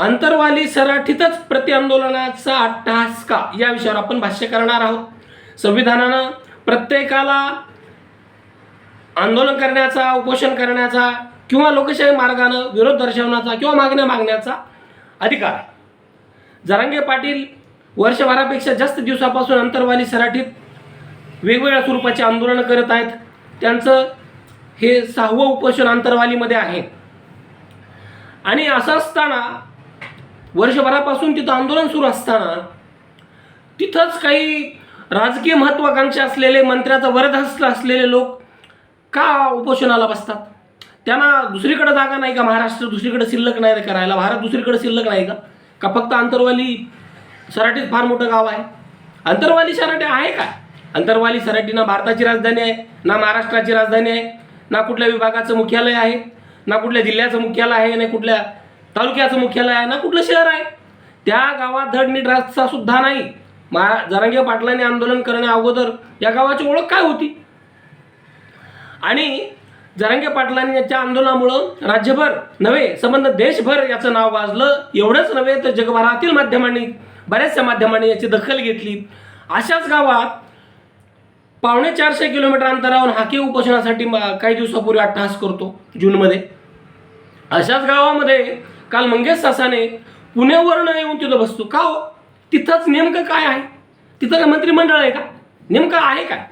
अंतरवाली सराठीतच प्रतिआंदोलनाचा अट्टहास का या विषयावर आपण भाष्य करणार आहोत. संविधानानं प्रत्येकाला आंदोलन करण्याचा उपोषण करण्याचा किंवा लोकशाही मार्गानं विरोध दर्शवण्याचा किंवा मागण्या मागण्याचा अधिकार जरांगे पाटील वर्षभरापेक्षा जास्त दिवसापासून अंतरवाली सराठीत वेगवेगळ्या स्वरूपाचे आंदोलनं करत आहेत. त्यांचं हे सहावं उपोषण अंतरवालीमध्ये आहे. आणि असं असताना वर्षभरापासून तिथं आंदोलन सुरू असताना तिथंच काही राजकीय महत्त्वाकांक्षा असलेले मंत्र्याचा वरदहस्त असलेले लोक का उपोषणाला बसतात? त्यांना दुसरीकडे जागा नाही का? महाराष्ट्र दुसरीकडे शिल्लक नाही करायला. भारत दुसरीकडे शिल्लक नाही का? का फक्त अंतरवाली सराठीच फार मोठं गाव आहे? अंतरवाली सराटी आहे का अंतरवाली सराटी ना भारताची राजधानी आहे ना महाराष्ट्राची राजधानी आहे ना कुठल्या विभागाचं मुख्यालय आहे ना कुठल्या जिल्ह्याचं मुख्यालय आहे ना कुठल्या तालुक्याचं मुख्यालय आहे ना कुठलं शहर आहे? त्या गावात धड नीट रस्ता सुद्धा नाही. महा जरांगे पाटलांनी आंदोलन करण्या अगोदर या गावाची ओळख काय होती? आणि जरांगे पाटलांनी याच्या आंदोलनामुळं राज्यभर नव्हे संबंध देशभर याचं नाव गाजलं एवढंच नव्हे तर जगभरातील माध्यमांनी बऱ्याचशा माध्यमांनी याची दखल घेतली. अशाच गावात पावणे चारशे किलोमीटर अंतरावर हाके उपोषणासाठी काही दिवसापूर्वी अट्टहास करतो जूनमध्ये. अशाच गावामध्ये काल मंगेश सासाने पुण्यावरून येऊन तिथं बसतो. का हो? तिथंच नेमकं काय आहे? तिथं काय मंत्रिमंडळ आहे का? नेमकं आहे काय?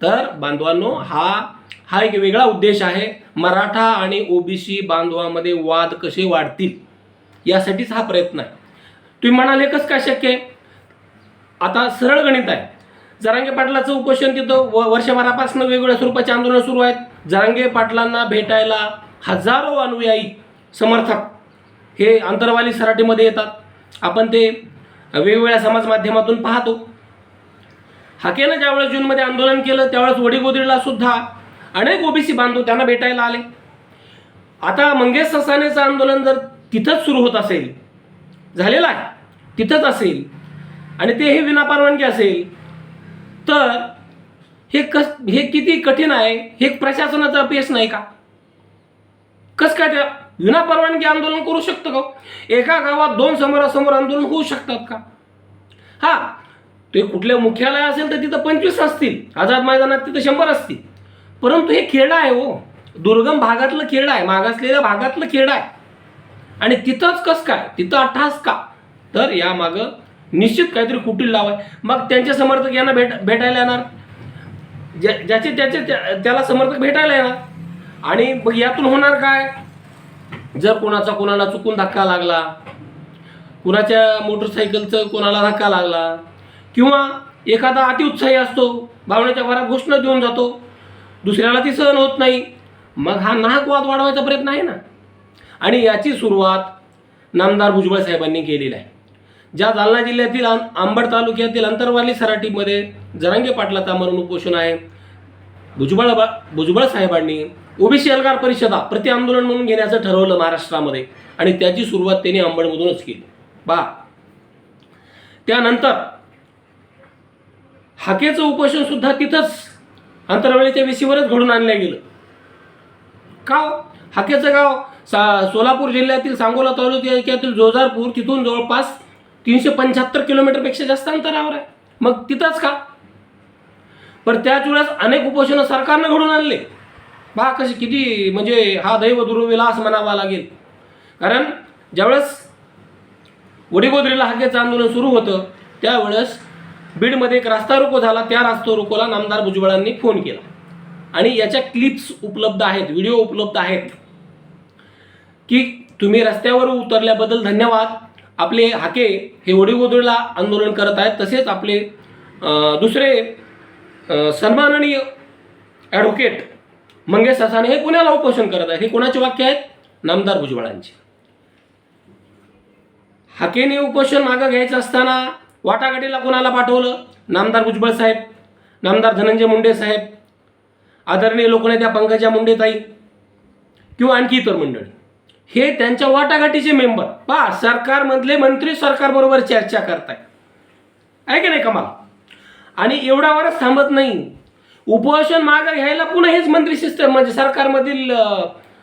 तर बांधवांनो हा हा एक वेगळा उद्देश आहे. मराठा आणि ओबीसी बांधवामध्ये वाद कसे वाढतील? यासाठीच हा प्रयत्न आहे. तुम्ही म्हणाले कसं काय शक्य आहे? आता सरळ गणित आहे. जरांगे पाटलाचं उपोषण तिथं व वर्षभरापासून वेगवेगळ्या स्वरूपाचे आंदोलन सुरू आहेत. जरांगे पाटलांना भेटायला हजारो अनुयायी समर्थक हे अंतरवाली सराटीमध्ये येतात. आपण ते वेगवेगळ्या समाज माध्यमातून पाहतो. हाकेनं ज्यावेळेस जूनमध्ये आंदोलन केलं त्यावेळेस वडीगोदरीला सुद्धा अनेक ओबीसी बांधव त्यांना भेटायला आले. आता मंगेश ससानेचं आंदोलन जर तिथंच सुरू होत असेल झालेलं आहे तिथंच असेल आणि ते हे विनापरवानगी असेल तर हे कस हे किती कठीण आहे हे प्रशासनाचं अपयश नाही का? कस काय त्या विना परवानगी आंदोलन करू शकतं का हो? एका गावात दोन समोरासमोर आंदोलन होऊ शकतात का? हा ते कुठल्या मुख्यालय असेल तर तिथं पंचवीस असतील. आझाद मैदानात तिथं शंभर असतील. परंतु हे खेळ आहे हो. दुर्गम भागातलं खेळ आहे. मागासलेल्या भागातलं खेळ आहे. आणि तिथंच कसं काय? तिथं अठ्ठास का? तर यामागं निश्चित काहीतरी कुटील लाव आहे. मग त्यांचे समर्थक यांना भेट भेटायला येणार. ज्या ज्याचे त्याचे त्या- त्याला समर्थक भेटायला येणार. आणि मग यातून होणार काय? जर कोणाचा कोणाला चुकून धक्का लागला कुणाच्या मोटरसायकलचं कोणाला धक्का लागला किंवा एखादा अतिउत्साही असतो भावनेच्या भरात घोषणा देऊन जातो दुसऱ्याला ती सहन होत नाही मग हा नाहक वाद वाढवायचा प्रयत्न आहे ना? आणि याची सुरुवात नामदार भुजबळ साहेबांनी केलेली आहे. ज्या जालना जिल्ह्यातील आं- तालुक्यातील अंतरवाली सराटीमध्ये जरांगे पाटलाचा मरण उपोषण आहे. भुजबळ भुजबळ साहेबांनी ओबीसी अलगार परिषदा प्रति आंदोलन म्हणून घेण्याचं ठरवलं महाराष्ट्रामध्ये. आणि त्याची सुरुवात त्यांनी अंबडमधूनच केली. पहा. त्यानंतर हाकेचं उपोषण सुद्धा तिथंच अंतरावेळीच्या वेशीवरच घडून आणलं गेलं. का हो? हाकेचं गाव सा सोलापूर जिल्ह्यातील सांगोला तालुक्यातील जोजारपूर तिथून जवळपास तीनशे पंच्याहत्तर किलोमीटरपेक्षा जास्त अंतरावर आहे. मग तिथंच का? पण त्याच वेळेस अनेक उपोषणं सरकारनं घडून आणले. पहा कशी किती म्हणजे हा दैव दुर्विलास म्हणावा लागेल. कारण ज्यावेळेस वडीगोदरीला हाकेचं आंदोलन सुरू होतं त्यावेळेस बीडमध्ये एक रास्ता रोको झाला त्या रास्ता रोकोला नामदार भुजबळांनी फोन केला. आणि याच्या क्लिप्स उपलब्ध आहेत व्हिडिओ उपलब्ध आहेत. की तुम्ही रस्त्यावर उतरल्याबद्दल धन्यवाद. आपले हाके हे वडीगोदरीला आंदोलन करत आहेत तसेच आपले दुसरे सन्माननीय ॲडव्होकेट मंगेश ससाने हे कुणाला उपोषण करत आहेत. हे कोणाचे वाक्य आहेत? नामदार भुजबळांचे. हाकेने उपोषण मागं घ्यायचं असताना वाटाघाटीला कोणाला पाठवलं? नामदार भुजबळ साहेब नामदार धनंजय मुंडे साहेब आदरणीय लोकनेत्या पंकजा मुंडेताई किंवा आणखी इतर मंडळी. हे त्यांच्या वाटाघाटीचे मेंबर पा सरकारमधले मंत्री सरकारबरोबर चर्चा करताय आहे की नाही कमाल? आणि एवढ्यावरच थांबत नाही. उपोषण मागे घ्यायला पुन्हा हेच मंत्री सिस्टम म्हणजे सरकारमधील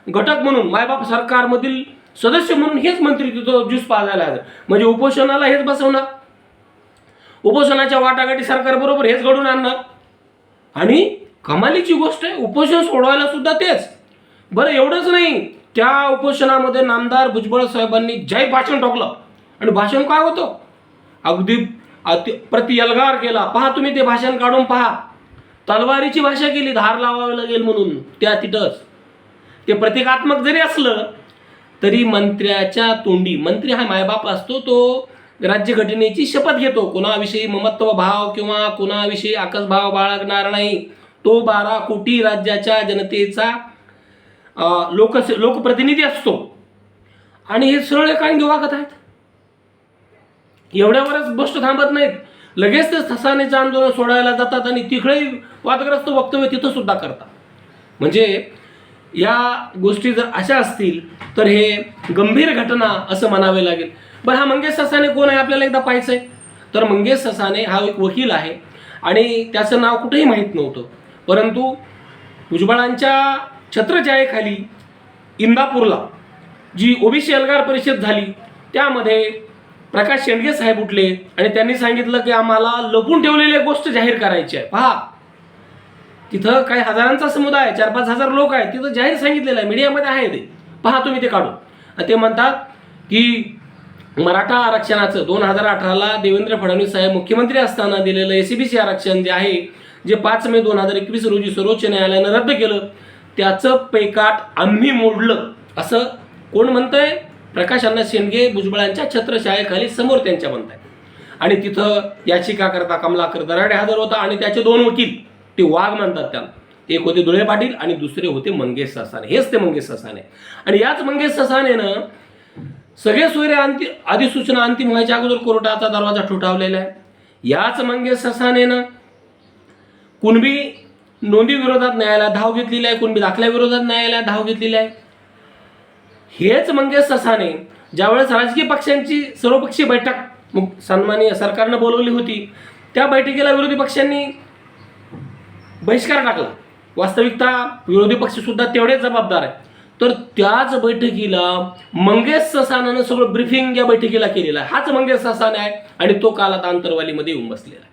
घटक म्हणून मायबाप सरकारमधील सदस्य म्हणून हेच मंत्री तिथं ज्यूस पाजायला म्हणजे उपोषणाला हेच बसवणार. उपोषणाच्या वाटाघाटी सरकारबरोबर हेच घडून आणणार. आणि कमालीची गोष्ट आहे उपोषण सोडवायला सुद्धा तेच. बरं एवढंच नाही. त्या उपोषणामध्ये नामदार भुजबळ साहेबांनी जय भाषण टाकलं आणि भाषण काय होतं? अगदी अति प्रति अलगार केला. पहा तुम्ही ते भाषण काढून पहा. तलवारीची भाषा केली धार लावावी लागेल म्हणून त्या तिथंच. ते प्रतिकात्मक जरी असलं तरी मंत्र्याच्या तोंडी मंत्री हा मायबाप असतो तो राज्यघटनेची शपथ घेतो. कोणाविषयी ममत्व भाव किंवा कोणाविषयी आकसभाव बाळगणार नाही तो बारा कोटी राज्याच्या जनतेचा लोकस लोक लोकप्रतिनिधी असतो. आणि हे सरळ काय वागत आहेत. एवढ्यावरच गोष्ट थांबत नाहीत. लगेच ते ससानेचं आंदोलन सोडायला जातात आणि तिकडे वादग्रस्त वक्तव्य तिथं सुद्धा करतात. म्हणजे या गोष्टी जर अशा असतील तर हे गंभीर घटना असं म्हणावे लागेल. बरं हा मंगेश ससाने कोण आहे? आपल्याला एकदा पाहायचं आहे तर मंगेश ससाने हा एक वकील आहे आणि त्याचं नाव कुठेही माहीत नव्हतं. परंतु भुजबळांच्या छत्रछायेखाली इंदापूरला जी ओबीसी एल्गार परिषद झाली त्यामध्ये प्रकाश शेंडगे साहेब उठले आणि त्यांनी सांगितलं की आम्हाला लपून ठेवलेली गोष्ट जाहीर करायची आहे. पहा. तिथं काही हजारांचा समुदाय आहे चार पाच हजार लोक आहेत तिथं जाहीर सांगितलेलं आहे मीडियामध्ये आहे ते. पहा तुम्ही ते काढून. ते म्हणतात की मराठा आरक्षणाचं दोन हजार अठराला देवेंद्र फडणवीस साहेब मुख्यमंत्री असताना दिलेलं ए सी बी सी आरक्षण जे आहे जे पाच मे दोन हजार एकवीस रोजी सर्वोच्च न्यायालयानं रद्द केलं त्याचं पैकाट आम्ही मोडलं. असं कोण म्हणतंय? प्रकाशांना शेंडगे भुजबळांच्या छत्रछायेखाली समोर त्यांच्या म्हणताय आणि तिथं याचिका करता कमलाकर दराडे हजर होता आणि त्याचे दोन वकील ते वाघ म्हणतात त्याला. एक होते धुळे पाटील आणि दुसरे होते मंगेश ससाने. हेच ते मंगेश ससाने. आणि याच मंगेश ससानेनं सगळे सोयरे अंति अधिसूचना अंतिम व्हायच्या अगोदर कोर्टाचा दरवाजा ठोठावलेला आहे. याच मंगेश ससानेनं कुणबी नोंदीविरोधात न्यायालयात धाव घेतलेली आहे कुणबी दाखल्याविरोधात न्यायालयात धाव घेतलेली आहे. हेच मंगेश ससाने ज्यावेळेस राजकीय पक्षांची सर्वपक्षीय बैठक मग सरकारनं बोलवली होती त्या बैठकीला विरोधी पक्षांनी बहिष्कार टाकला. वास्तविकता विरोधी पक्षसुद्धा तेवढेच जबाबदार आहे तर त्याच बैठकीला मंगेश ससानानं सगळं ब्रिफिंग या बैठकीला केलेलं आहे. हाच मंगेश ससाने आहे आणि तो काल आता अंतरवालीमध्ये येऊन बसलेला आहे.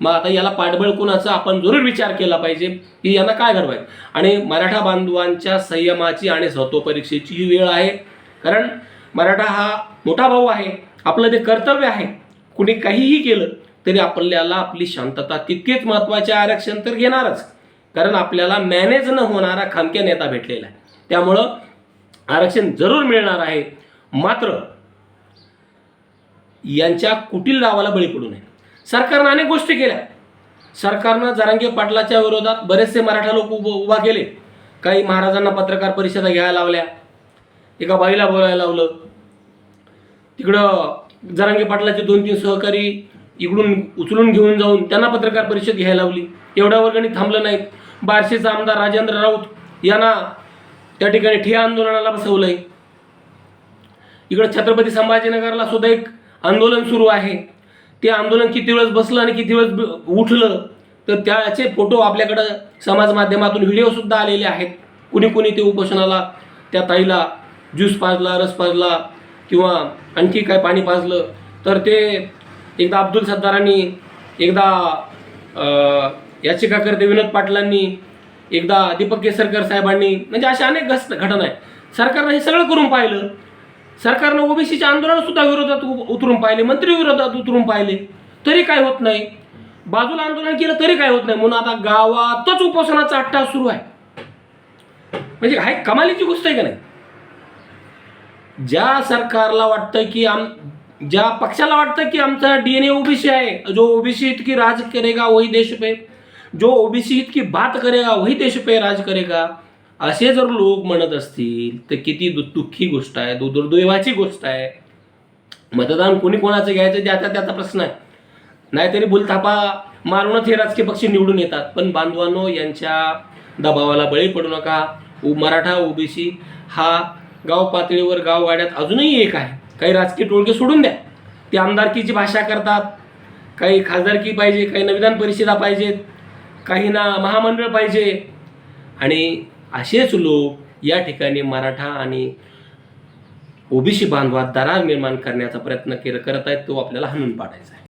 मग आता याला पाठबळ कुणाचा? आपण जरूर विचार केला पाहिजे की यांना काय घडवाय आणि मराठा बांधवांच्या संयमाची आणि स्वतोपरीक्षेची ही वेळ आहे. कारण मराठा हा मोठा भाऊ आहे. आपलं ते कर्तव्य आहे कुणी काहीही केलं तरी आपल्याला आपली शांतता तितकेच महत्त्वाचे आरक्षण तर घेणारच. कारण आपल्याला मॅनेज न होणारा खामक्या नेता भेटलेला आहे. त्यामुळं आरक्षण जरूर मिळणार आहे. मात्र यांच्या कुटील डावाला बळी पडू नये. सरकारनं अनेक गोष्टी केल्या. सरकारनं जरांगे पाटलाच्या विरोधात बरेचसे मराठा लोक उभ उभा केले. काही महाराजांना पत्रकार परिषदा घ्यायला लावल्या. एका बाईला बोलायला लावलं. तिकडं जरांगे पाटलाचे दोन तीन सहकारी इकडून उचलून घेऊन जाऊन त्यांना पत्रकार परिषद घ्यायला लावली. एवढ्या वर्गाने थांबलं नाहीत. बार्शीचा आमदार राजेंद्र राऊत यांना त्या ठिकाणी ठिया आंदोलनाला बसवलंय. इकडं छत्रपती संभाजीनगरला सुद्धा एक आंदोलन सुरू आहे. ते आंदोलन किती वेळेस बसलं आणि किती वेळेस उठलं तर त्याचे फोटो आपल्याकडं समाज माध्यमातून व्हिडिओसुद्धा आलेले आहेत. कुणी कुणी ते उपोषणाला त्या ताईला ज्यूस पाजला रस पाजला किंवा आणखी काय पाणी पाजलं. तर ते एकदा अब्दुल सत्तारांनी एकदा याचिकाकर्ते विनोद पाटलांनी एकदा दीपक केसरकर साहेबांनी म्हणजे अशा अनेक घस घटना आहेत. सरकारनं हे सगळं करून पाहिलं. सरकारनं ओबीसीच्या आंदोलनसुद्धा विरोधात उतरून पाहिले मंत्री विरोधात उतरून पाहिले. तरी काय होत नाही. बाजूला आंदोलन केलं तरी काय होत नाही. म्हणून आता गावातच उपोषणाचा अट्टा सुरू आहे. म्हणजे हाय कमालीची गोष्ट आहे का नाही? ज्या सरकारला वाटतं की आम ज्या पक्षाला वाटतं की आमचा डीएनए ओबीसी आहे जो ओबीसी इतकी राज करेगा वही देश पे जो ओबीसी इतकी बात करेगा वही देश पे राज करेगा असे जर लोक म्हणत असतील तर किती दु दुःखी गोष्ट आहे दु दुर्दैवाची गोष्ट आहे. मतदान कोणी कोणाचं घ्यायचं त्याचा त्याचा प्रश्न आहे. नाहीतरी बुलथापा मारूनच हे राजकीय पक्ष निवडून येतात. पण बांधवांनो यांच्या दबावाला बळी पडू नका. उ मराठा ओबीसी हा गाव पातळीवर गाववाड्यात अजूनही एक आहे. काही राजकीय टोळके सोडून द्या. ते आमदारकीची भाषा करतात. काही खासदारकी पाहिजे काही विधान परिषदा पाहिजेत. काही ना महामंडळ पाहिजे. आणि असेच लोक या ठिकाणी मराठा आणि ओबीसी बांधवात दरार निर्माण करण्याचा प्रयत्न केला करत आहेत तो आपल्याला हाणून पाडायचा आहे.